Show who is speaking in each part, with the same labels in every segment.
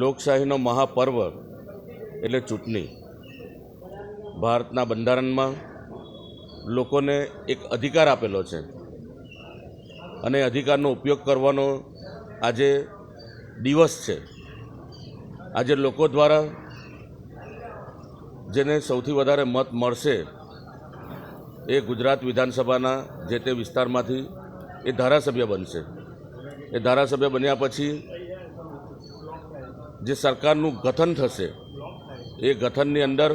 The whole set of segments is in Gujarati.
Speaker 1: લોકશાહીનો મહાપર્વ એટલે ચૂંટણી. ભારતના બંધારણમાં લોકોને એક અધિકાર આપેલો છે અને અધિકારનો ઉપયોગ કરવાનો આજે દિવસ છે. આજે લોકો દ્વારા જેને સૌથી વધારે મત મળશે એ ગુજરાત વિધાનસભાના જે તે વિસ્તારમાંથી એ ધારાસભ્ય બનશે. એ ધારાસભ્ય બન્યા પછી જે સરકારનું ગઠન થશે, એ ગઠનની અંદર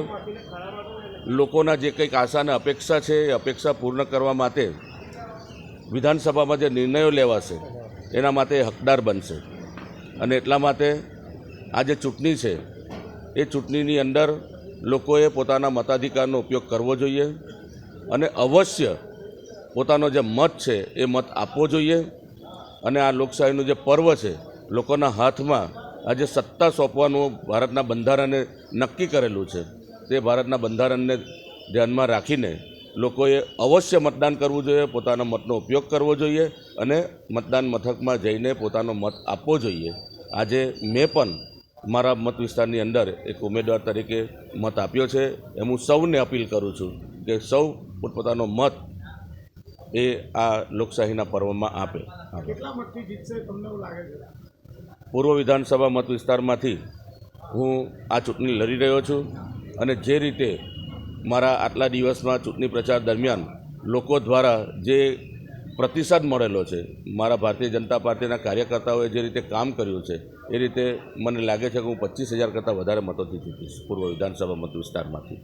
Speaker 1: લોકોના જે કંઈક આશા અને અપેક્ષા છે, એ અપેક્ષા પૂર્ણ કરવા માટે વિધાનસભામાં જે નિર્ણયો લેવાશે, એના માટે હકદાર બનશે. અને એટલા માટે આ જે ચૂંટણી છે, એ ચૂંટણીની અંદર લોકોએ પોતાના મતાધિકારનો ઉપયોગ કરવો જોઈએ અને અવશ્ય પોતાનો જે મત છે, એ મત આપવો જોઈએ. અને આ લોકશાહીનું જે પર્વ છે, લોકોના હાથમાં આજે સત્તા સોંપવાનું ભારતના બંધારણે નક્કી કરેલું છે. તે ભારતના બંધારણને ધ્યાનમાં રાખીને લોકોએ અવશ્ય મતદાન કરવું જોઈએ, પોતાના મતનો ઉપયોગ કરવો જોઈએ અને મતદાન મથકમાં જઈને પોતાનો મત આપવો જોઈએ. આજે મેં પણ મારા મત વિસ્તારની અંદર એક ઉમેદવાર તરીકે મત આપ્યો છે. એમ હું સૌને અપીલ કરું છું કે સૌ પોતપોતાનો મત એ આ લોકશાહીના પર્વમાં આપે. પૂર્વ વિધાનસભા મત વિસ્તારમાંથી હું આ ચૂંટણી લડી રહ્યો છું અને જે રીતે મારા આટલા દિવસમાં ચૂંટણી પ્રચાર દરમિયાન લોકો દ્વારા જે પ્રતિસાદ મળેલો છે મારા ભારતીય જનતા પાર્ટીના કાર્યકર્તાઓએ જે રીતે કામ કર્યું છે એ રીતે મને લાગે છે કે હું પચીસ હજાર કરતાં વધારે મતોથી જીતીશ પૂર્વ વિધાનસભા મત વિસ્તારમાંથી.